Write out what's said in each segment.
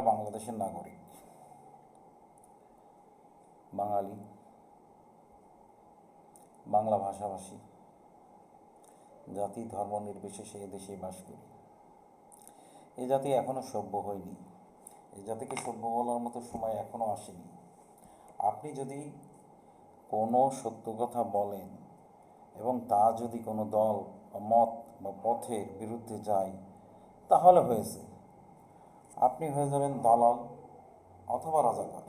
বাংলাদেশের নাগরিক। বাঙালি, বাংলা ভাষাভাষী, জাতি, ধর্ম নির্বিশেষে এদেশে বাস করি। এ জাতি এখনও সভ্য হয়নি। এই জাতিকে সভ্য বলার মতো সময় এখনও আসেনি। আপনি যদি কোনো সত্য কথা বলেন এবং তা যদি কোনো দল বা মত বা পথের বিরুদ্ধে যায়, তাহলে হয়েছে। আপনি হয়ে যাবেন দালাল অথবা রাজাকার।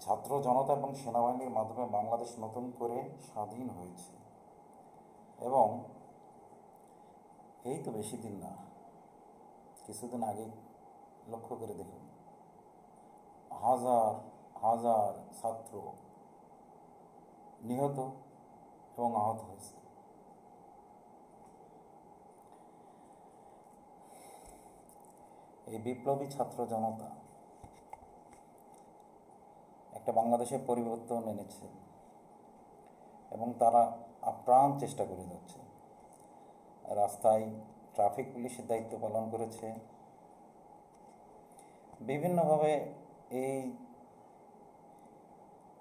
ছাত্র জনতা এবং সেনাবাহিনীর মাধ্যমে বাংলাদেশ নতুন করে স্বাধীন হয়েছে। এবং এই তো বেশি দিন না, কিছুদিন আগে লক্ষ্য করে দেখুন, হাজার হাজার ছাত্র নিহত এবং আহত হয়েছে। এই বিপ্লবী ছাত্র জনতা একটা বাংলাদেশের পরিবর্তন এনেছে এবং তারা আপ্রাণ চেষ্টা করে যাচ্ছে। রাস্তায় ট্রাফিক পুলিশের দায়িত্ব পালন করেছে। বিভিন্নভাবে এই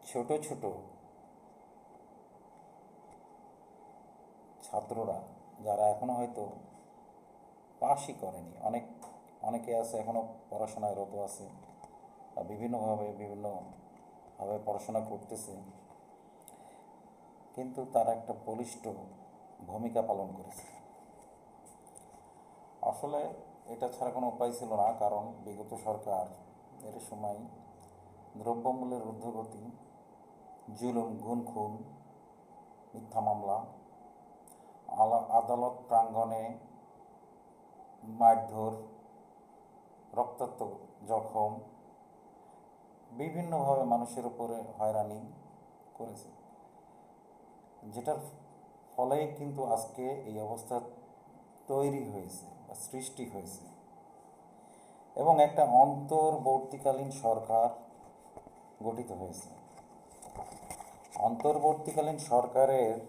ছোট ছোট ছাত্ররা যারা এখনও হয়তো পাশই করেনি, অনেক অনেকে আছে এখনও পড়াশোনায় রত আছে বিভিন্নভাবে বিভিন্নভাবে পড়াশোনা করতেছে। কিন্তু তারা একটা বলিষ্ঠ ভূমিকা পালন করেছে। আসলে এটা ছাড়া কোনো উপায় ছিল না, কারণ বিগত সরকার এর সময় দ্রব্যমূল্যের ঊর্ধ্বগতি, জুলুম গুণ খুন মিথ্যা মামলা আদালত প্রাঙ্গণে মারধর রক্তাক্ত জখম বিভিন্নভাবে মানুষের উপরে হয়রানি করেছে। যেটার ফলে কিন্তু আজকে এই অবস্থা তৈরি হয়েছে বা সৃষ্টি হয়েছে। এবং একটা অন্তর্বর্তীকালীন সরকার গঠিত হয়েছে। অন্তর্বর্তীকালীন সরকারের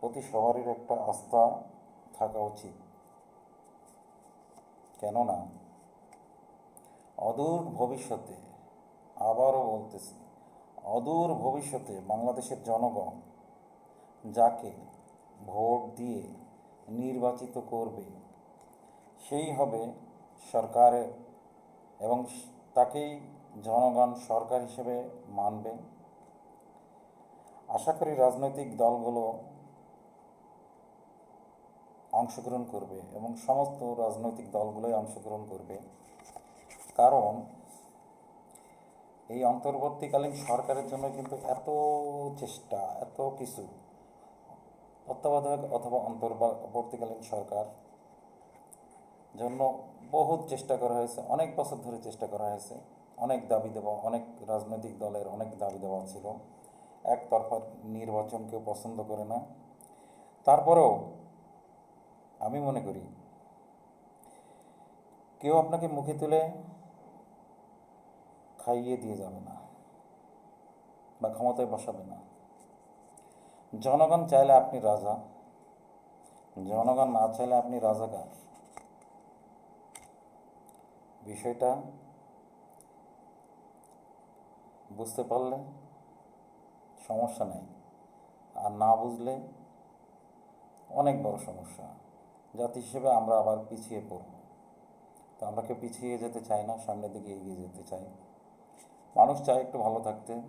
প্রতি সবারই একটা আস্থা থাকা উচিত। কেননা অদূর ভবিষ্যতে, আবারও বলতেছি, অদূর ভবিষ্যতে বাংলাদেশের জনগণ যাকে ভোট দিয়ে নির্বাচিত করবে, সেই হবে সরকারের এবং তাকেই জনগণ সরকার হিসেবে মানবে। আশা করি রাজনৈতিক দলগুলো অংশগ্রহণ করবে এবং সমস্ত রাজনৈতিক দলগুলোই অংশগ্রহণ করবে। কারণ এই অন্তর্বর্তীকালীন সরকারের জন্য কিন্তু এত চেষ্টা, এত কিছু, তত্ত্বাবধায়ক অথবা অন্তর্বর্তীকালীন সরকার জন্য বহুত চেষ্টা করা হয়েছে, অনেক বছর ধরে চেষ্টা করা হয়েছে, অনেক দাবি দেওয়া, অনেক রাজনৈতিক দলের অনেক দাবি দেওয়া ছিল, একতরফা নির্বাচন কেউ পছন্দ করে না। তারপরেও আমি মনে করি, কেউ আপনাকে মুখে তুলে খাইয়ে দিয়ে যাবে না বা ক্ষমতায় বসাবে না। জনগণ চাইলে আপনি রাজা, জনগণ না চাইলে আপনি রাজাকার। বিষয়টা বুঝতে পারলে সমস্যা নেই, আর না বুঝলে অনেক বড় সমস্যা। জাতি হিসেবে আমরা আবার পিছিয়ে পড়ব। তো আমরা কেউ পিছিয়ে যেতে চাই না, সামনের দিকে এগিয়ে যেতে চাই। মানুষ চায় একটু ভালো থাকতে,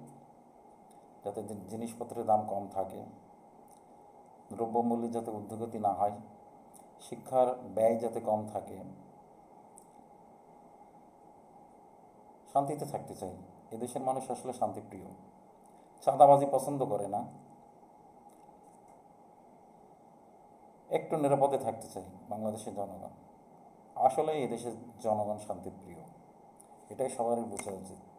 যাতে জিনিসপত্রের দাম কম থাকে, দ্রব্যমূল্যের যাতে ঊর্ধ্বগতি না হয়, শিক্ষার ব্যয় যাতে কম থাকে। শান্তিতে থাকতে চাই। এদেশের মানুষ আসলে শান্তিপ্রিয়। চাঁদাবাজি পছন্দ করে না। একটু নিরাপদে থাকতে চাই বাংলাদেশের জনগণ। আসলে এই দেশের জনগণ শান্তিপ্রিয়। এটাই সবারই বোঝা উচিত।